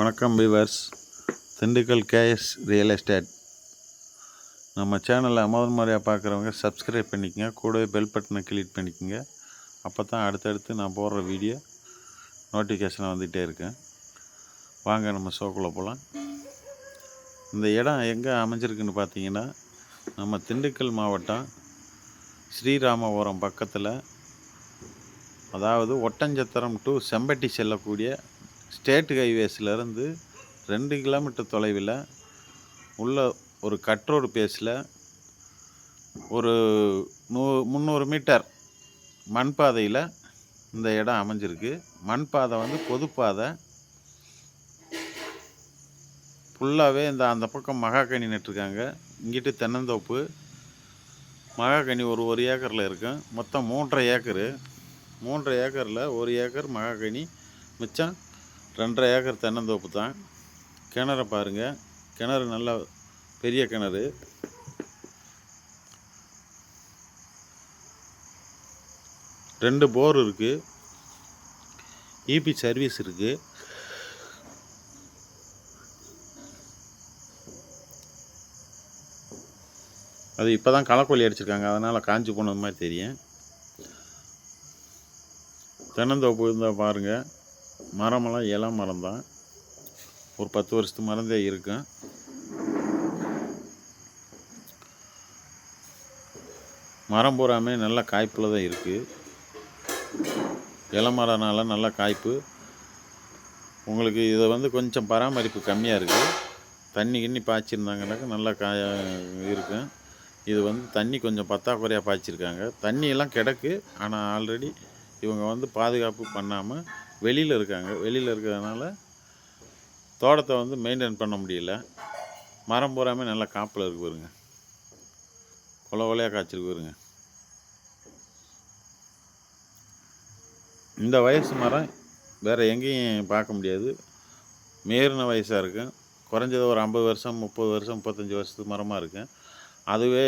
வணக்கம் viewers. Dindigul KS real estate. நம்ம சேனலை முதல் முறையாக பார்க்குறவங்க சப்ஸ்கிரைப் பண்ணிக்கங்க. கூடவே பெல் பட்டனை கிளிக் பண்ணிக்கோங்க. அப்போ தான் அடுத்தடுத்து நான் போடுற வீடியோ நோட்டிஃபிகேஷன் வந்துகிட்டே இருக்கேன். வாங்க நம்ம ஷோக்குள்ளே போகலாம் இந்த இடம் எங்கே அமைஞ்சிருக்குன்னு பார்த்தீங்கன்னா நம்ம திண்டுக்கல் மாவட்டம் ஸ்ரீராமபுரம் பக்கத்தில் அதாவது ஒட்டஞ்சத்திரம் டு செம்பட்டி செல்லக்கூடிய ஸ்டேட் ஹைவேஸ்லேருந்து ரெண்டு கிலோமீட்டர் தொலைவில் உள்ள ஒரு கட்ரோடு பேஸில் ஒரு நூ முந்நூறு மீட்டர் மண் பாதையில் இந்த இடம் அமைஞ்சிருக்கு. மண் பாதை வந்து பொதுப்பாதை ஃபுல்லாகவே இந்த அந்த பக்கம் மகாக்கனி நட்டுருக்காங்க இங்கிட்டு தென்னந்தோப்பு. மகாக்கனி ஒரு ஒரு ஏக்கரில் இருக்கும் மொத்தம் மூன்றரை ஏக்கரு. மூன்றரை ஏக்கரில் ஒரு ஏக்கர் மகாக்கனி மிச்சம் ரெண்டரை ஏக்கர் தென்னந்தோப்பு தான். கிணற பாருங்கள் கிணறு நல்லா பெரிய கிணறு. ரெண்டு போர் இருக்குது இபி சர்வீஸ் இருக்குது அது இப்போ தான் களைக்கொல்லி அடிச்சிருக்காங்க. அதனால் காஞ்சி போனது மாதிரி தெரியும். தென்னந்தோப்பு இருந்தால் பாருங்கள் மரமெல்லாம் இலை மரம் தான் ஒரு பத்து வருஷத்து மரந்தே இருக்கும் மரம் பூராமே நல்லா காய்ப்பில் தான் இருக்குது இளமரனால நல்லா காய்ப்பு. உங்களுக்கு இதை வந்து கொஞ்சம் பராமரிப்பு கம்மியாக இருக்குது தண்ணி கிண்ணி பாய்ச்சிருந்தாங்கனாக்கா நல்லா காய இருக்கும் இது வந்து தண்ணி கொஞ்சம் பத்தாக்குறையாக பாய்ச்சிருக்காங்க. தண்ணியெல்லாம் கிடக்கு. ஆனால் ஆல்ரெடி இவங்க வந்து பாதுகாப்பு பண்ணாமல் வெளியில் இருக்காங்க. வெளியில் இருக்கிறதுனால தோட்டத்தை வந்து மெயின்டைன் பண்ண முடியல. மரம் பூராமே நல்லா காப்பில் இருக்கு பாருங்க. கொலை கொலையாக காய்ச்சிருக்கு பாருங்க. இந்த வயசு மரம் வேறு எங்கேயும் பார்க்க முடியாது. மீறின வயசாக இருக்கும் குறைஞ்சது ஒரு ஐம்பது வருஷம் முப்பது வருஷம் முப்பத்தஞ்சு வருஷத்துக்கு மரமாக இருக்கும் அதுவே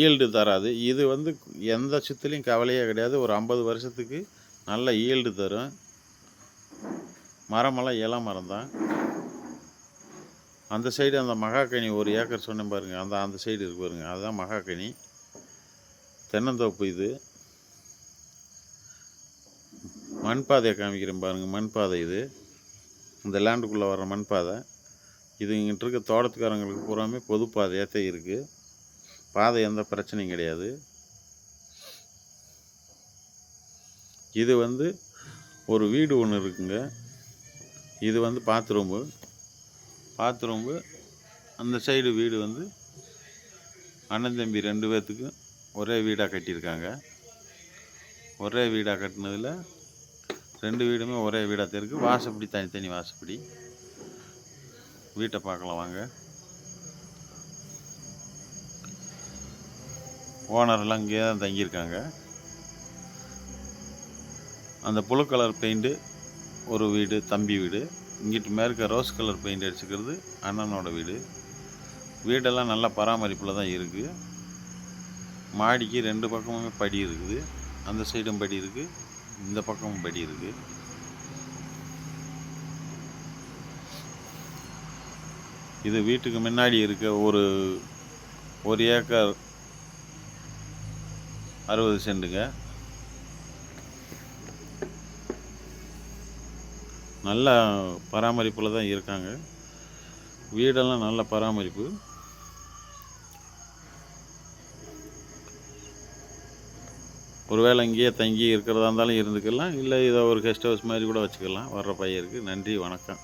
ஈல்டு தராது. இது வந்து எந்த சுற்றுலையும் கவலையே கிடையாது. ஒரு ஐம்பது வருஷத்துக்கு நல்ல ஈல்டு தரும். மரமெல்லாம் இளம் மரம் தான். அந்த சைடு அந்த மகாக்கனி ஒரு ஏக்கர் சொன்னேன் பாருங்கள் அந்த அந்த சைடு இருக்கு பாருங்கள் அதுதான் மகாக்கனி தென்னந்தோப்பு இது. மண் பாதையை காமிக்கிறேன் பாருங்கள் மண் பாதை இது. இந்த லேண்டுக்குள்ளே வர மண் பாதை இது இங்கிட்டு இருக்க தோட்டத்துக்காரங்களுக்கு பூராமே பொது பாதையாக தான் இருக்குது பாதை எந்த பிரச்சனையும் கிடையாது. இது வந்து ஒரு வீடு ஒன்று இருக்குங்க. இது வந்து பாத்ரூம்பு பாத்ரூம்பு அந்த சைடு வீடு வந்து அண்ணன் தம்பி ரெண்டு பேர்த்துக்கும் ஒரே வீடாக கட்டியிருக்காங்க. ஒரே வீடாக கட்டினதில் ரெண்டு வீடுமே ஒரே வீடாக தான் இருக்குது வாசப்படி தனித்தனி வாசப்படி. வீட்டை பார்க்கலாம் வாங்க. ஓனரெல்லாம் இங்கே தான் தங்கியிருக்காங்க. அந்த புழு கலர் பெயிண்ட்டு ஒரு வீடு தம்பி வீடு. இங்கிட்டு மேற்க ரோஸ் கலர் பெயிண்ட் அடிச்சுக்கிறது அண்ணனோட வீடு. வீடெல்லாம் நல்லா பராமரிப்பில் தான் இருக்குது மாடிக்கு ரெண்டு பக்கமுமே படி இருக்குது. அந்த சைடும் படி இருக்குது இந்த பக்கமும் படி இருக்குது இது வீட்டுக்கு முன்னாடி இருக்க ஒரு ஒரு ஏக்கர் அறுபது சென்ட்டுங்க நல்ல பராமரிப்பில் தான் இருக்காங்க. வீடெல்லாம் நல்ல பராமரிப்பு. ஒருவேளை இங்கேயே தங்கி இருக்கிறதா இருந்தாலும் இருந்துக்கலாம். இல்லை இதை ஒரு கெஸ்ட் ஹவுஸ் மாதிரி கூட வச்சுக்கலாம். வர்ற பையருக்கு நன்றி வணக்கம்.